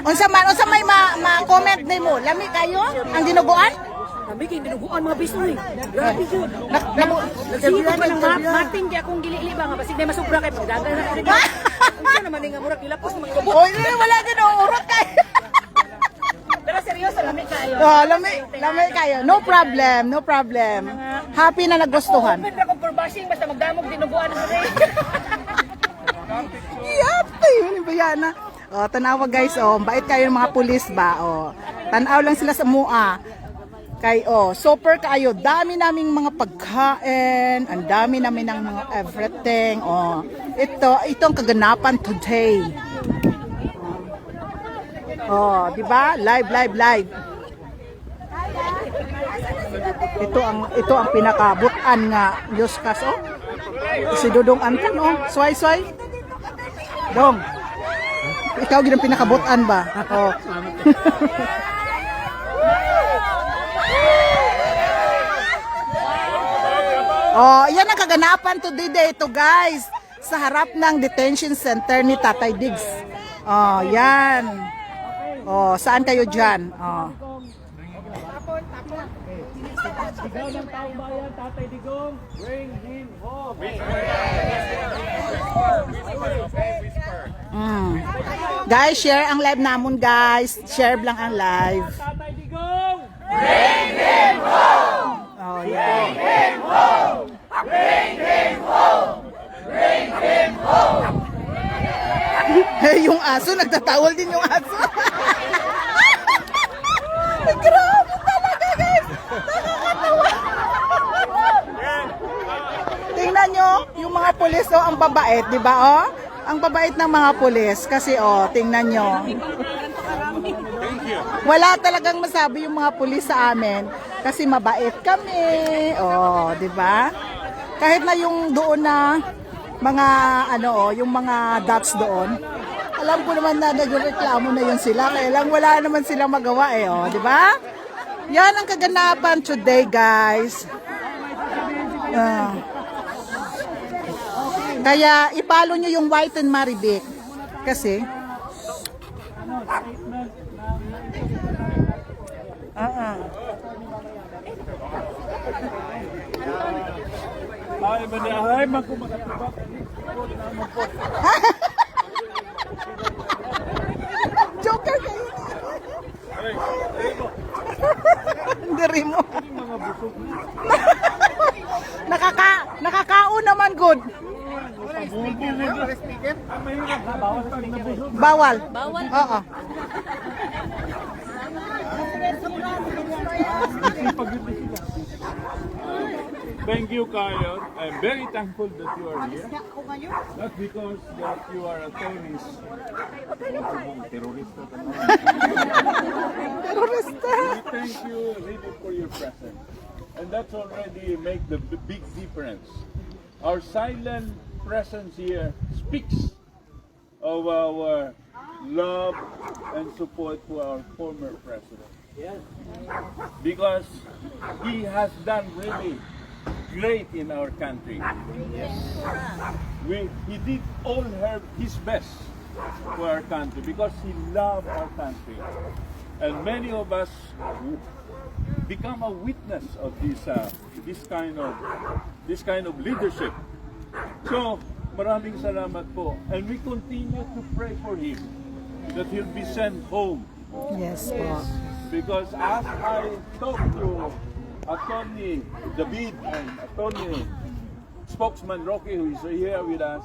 Unsa man, unsa may ma- ma-comment nimo? Lami kayo ang dinuguan? Kami kay dinuguan mga bisnoy. Grabe yun. Na- nabu- Sige pa ng ma- mating akong gili-ili ba nga basig na masubra kay pagdagan na. Unsa naman ni nga murag ilapos mga gubot. Oy, wala din urot kay. Pero seryoso lami kayo. Oh, lami, lami kayo. No problem, no problem. Happy na nagustuhan. Pwede akong for bashing basta magdamog dinuguan ng rin. Yate, yun ba yan na? Oh, tanawa guys, oh, bait kayo ng mga pulis ba? Oh, tanaw lang sila sa mua. Kay oh, super kayo. Dami naming mga pagkain, ang dami namin ng mga everything. Oh, ito, ito ang kaganapan today. Oh, di ba? Live, live, live. Ito ang ito ang pinakabutan nga kas oh. Si Dudong Anton oh. Sway sway. Dong. Ikaw gid ang pinakabutan ba? Oh. oh, yan ang kaganapan today day to guys. Sa harap ng detention center ni Tatay Diggs. Oh, yan. Oh, saan kayo dyan? Oh. Sigaw ng taong bayan, Tatay Digong, bring him home. Mm. Guys, share ang live namon guys. Share lang ang live. Tatay Digong! Oh, yeah. Hey, yung aso, nagtatawal din yung aso. Grabe talaga, guys. Nakakatawa. Tingnan nyo, yung mga pulis, oh, ang babait, di ba, oh? Ang babait ng mga pulis. Kasi, oh, tingnan nyo. Wala talagang masabi yung mga pulis sa amin kasi mabait kami. Oh, 'di ba? Kahit na yung doon na mga ano oh, yung mga dots doon. Alam ko naman na nagreklamo na yun sila, kaya lang wala naman silang magawa eh, oh, 'di ba? Yan ang kaganapan today, guys. Ah. Kaya ipalo nyo yung White and Marivic kasi Ah, ah. Ay, ay, man ko makatubak. Joker kayo. Hindi mo. Nakaka Bawal. Bawal. Oo. Thank you, Kayon. I'm very thankful that you are here. Not because that you are a Terrorista Terrorist. naman. Terorista. We thank you really for your presence. And that's already make the big difference. Our silent presence here speaks of our love and support to our former president. Because he has done really great in our country. We, he did all her, his best for our country because he loved our country. And many of us become a witness of this uh, this kind of this kind of leadership. So, maraming salamat po. And we continue to pray for him that he'll be sent home Yes po. because as I talked to Attorney David and Attorney spokesman Rocky, who is here with us,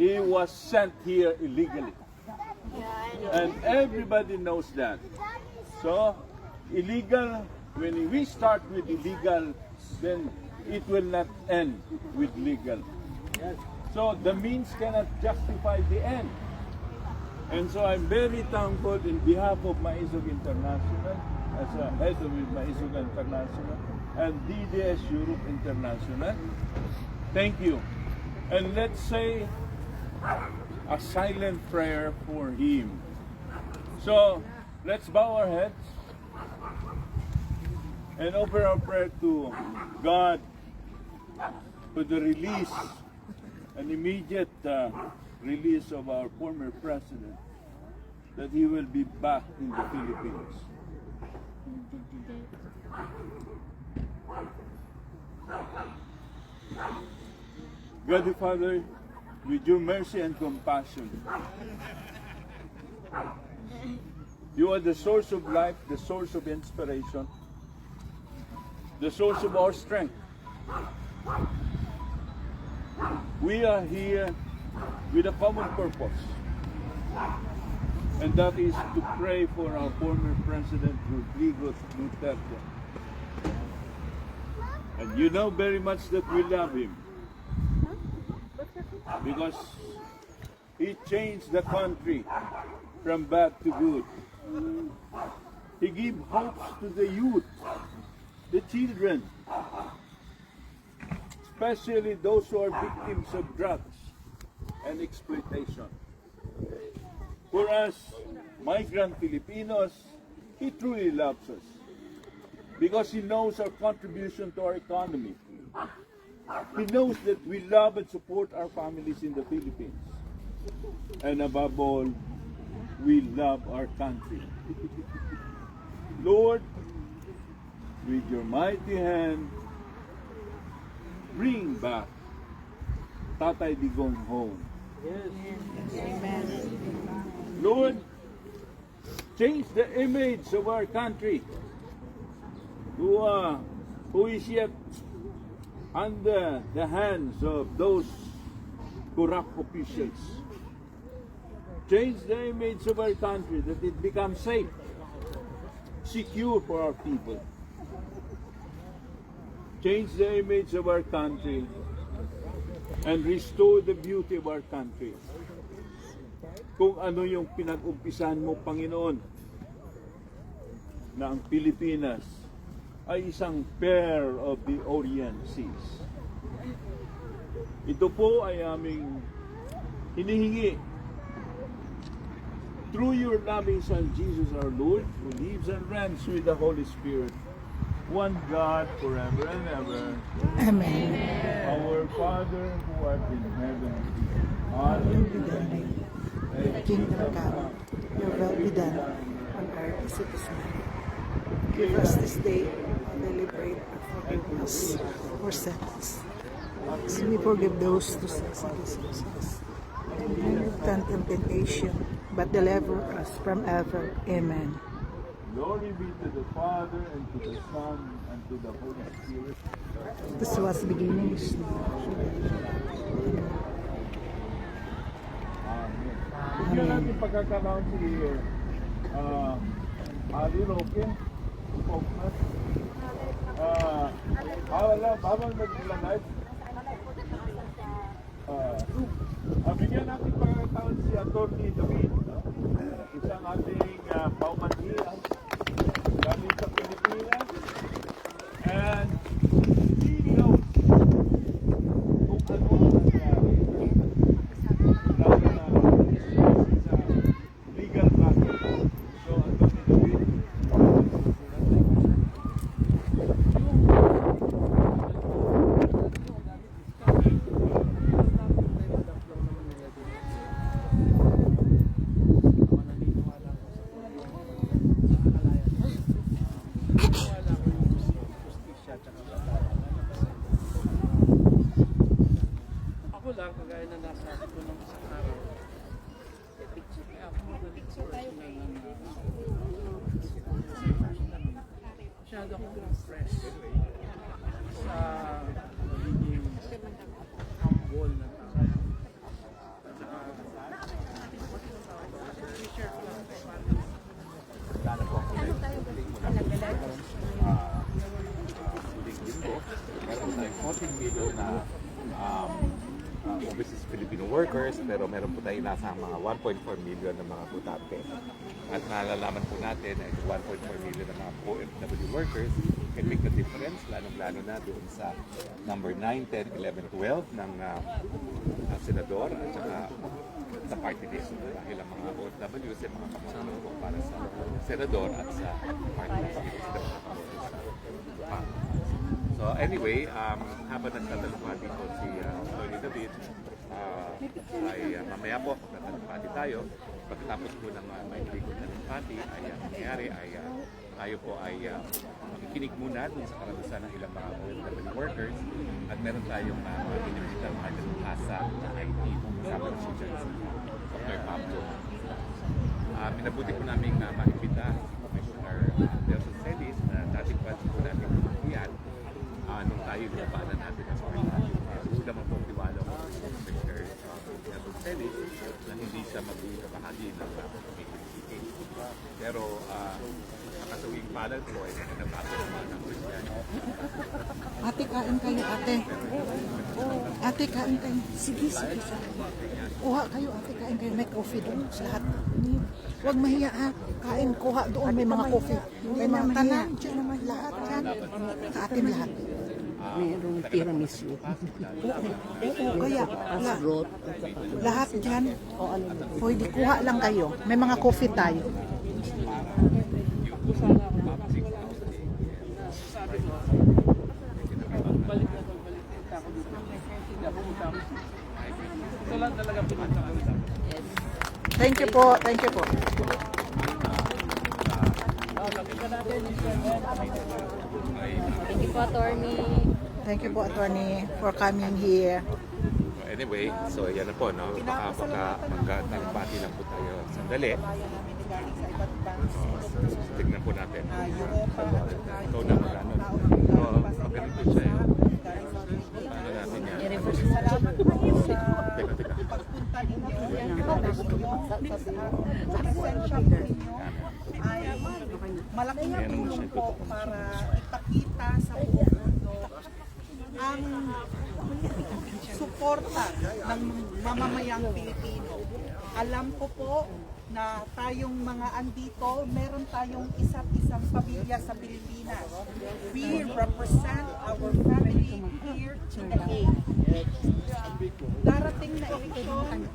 he was sent here illegally. And everybody knows that. So, illegal, when we start with illegal, then it will not end with legal. So, the means cannot justify the end. And so I'm very thankful in behalf of Maisog International, as a head of Maisog International, and DDS Europe International. Thank you. And let's say a silent prayer for him. So let's bow our heads and offer our prayer to God for the release, an immediate uh, release of our former president. that he will be back in the Philippines. God the Father, with your mercy and compassion, you are the source of life, the source of inspiration, the source of our strength. We are here with a common purpose, and that is to pray for our former President Rodrigo Duterte. And you know very much that we love him because he changed the country from bad to good. He gave hopes to the youth, the children, especially those who are victims of drugs and exploitation. For us, migrant Filipinos, he truly loves us because he knows our contribution to our economy. He knows that we love and support our families in the Philippines. And above all, we love our country. Lord, with your mighty hand, bring back Tatay Digong home. Lord, change the image of our country who, uh, who is yet under the hands of those corrupt officials. Change the image of our country that it becomes safe, secure for our people. Change the image of our country and restore the beauty of our country. Kung ano yung pinag-umpisan mo, Panginoon, na ang Pilipinas ay isang pair of the Orient Seas. Ito po ay aming hinihingi through your loving Son Jesus our Lord, who lives and reigns with the Holy Spirit, one God forever and ever. Amen. Our Father who art in heaven, hallowed be thy name. Thy Kingdom come, your will be done on earth as it is in heaven. Give us this day our daily bread and forgive us our sins. As we forgive those who sin against us. And not in temptation, but deliver us from evil. Amen. Glory be to the Father, and to the Son, and to the Holy Spirit. This was beginning. is now. Amen. Bigyan natin pagkakalaon si uh, Ali Roque, spokesman. Ah, ah, wala, habang nag-live. Ah, ah, bigyan natin pagkakataon si Atty. David, no? isang ating uh, paumanhiyan galing sa Pilipinas. And he knows kung ano ang nangyari lalo na sa legal matter. So, Atty. David, Ako kagaya na nasabi ko nung isang araw, ako magaling sa personal na masyado akong fresh sa pagiging humble na tao. At saka, share ko lang kay Patrick. meron tayong 14 million na um, uh, overseas Filipino workers, pero meron po tayo nasa mga 1.4 million na mga butante. At nalalaman po natin na yung 1.4 million na mga OFW workers can make the difference, lalong-lalo na doon sa number 9, 10, 11, 12 ng uh, senador at saka sa party list. Dahil ang mga OFW ay mga kamusunod para sa senador at sa party list. Uh, So anyway, um, habang nagtatalupati po si uh, Tony David, uh, ay uh, mamaya po, nagtatalupati tayo, pagkatapos po ng uh, may likod na pati ay ang nangyayari ay uh, tayo po ay uh, makikinig muna dun sa karanasan ng ilang mga OFW workers at meron tayong uh, mga binibitang mga asa na IT kasama si Dr. Pablo. Uh, minabuti po namin uh, makikita Commissioner uh, Delson Celis na dating batch po natin yan tayo natin as part natin. Gusto naman po tiwala ko Commissioner uh, Delson Celis na hindi siya magiging bahagi ng committee. Pero uh, nakasawing palad po ay nagbago naman ng Christian. Ate, kain kayo, ate. Ate, kain kayo. Sige, sige. Kuha kayo, ate, kain kayo. May coffee doon sa lahat. Huwag mahiya ha. Kain, kuha doon. May mga coffee. May mga tanan. Diyan naman lahat. Sa atin lahat. Merong tiramisu. Oo, kaya. La, lahat dyan. Pwede kuha lang kayo. May mga coffee tayo. Thank you po. Thank you po. Thank you po, attorney. Thank you po, attorney, for coming here. Anyway, so yan na po, no? Baka, baka magkatagbati lang po tayo sandali. Oh, tignan po natin. Ikaw na mag-ano. So, pag ganito siya, eh. Paano natin yan? Malaking Ayan naman tulong po para ipakita sa mundo ang suporta ng mamamayang Pilipino. Alam ko po na tayong mga andito, meron tayong isa't isang pamilya sa Pilipinas. We represent our family here today. Darating na eleksyon,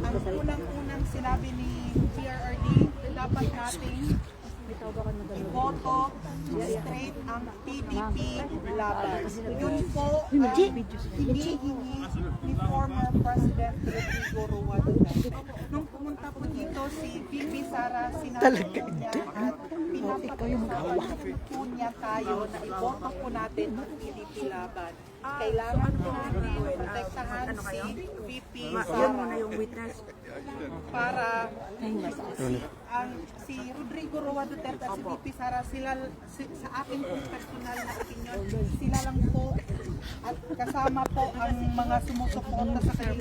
ang unang-unang sinabi ni PRRD, dapat nating iboto straight ang PDP laban. Yun po ang hinihingi ni former President Rodrigo Roa Duterte. Nung pumunta po dito si VP Sara, sinabi niya at pinapakita po niya tayo na iboto po natin ang PDP laban. Kailangan po natin protektahan si VP Sara para ang si Rodrigo Roa Duterte at si VP Sara sila si, sa akin pong personal na opinion sila lang po at kasama po ang mga sumusuporta sa kanila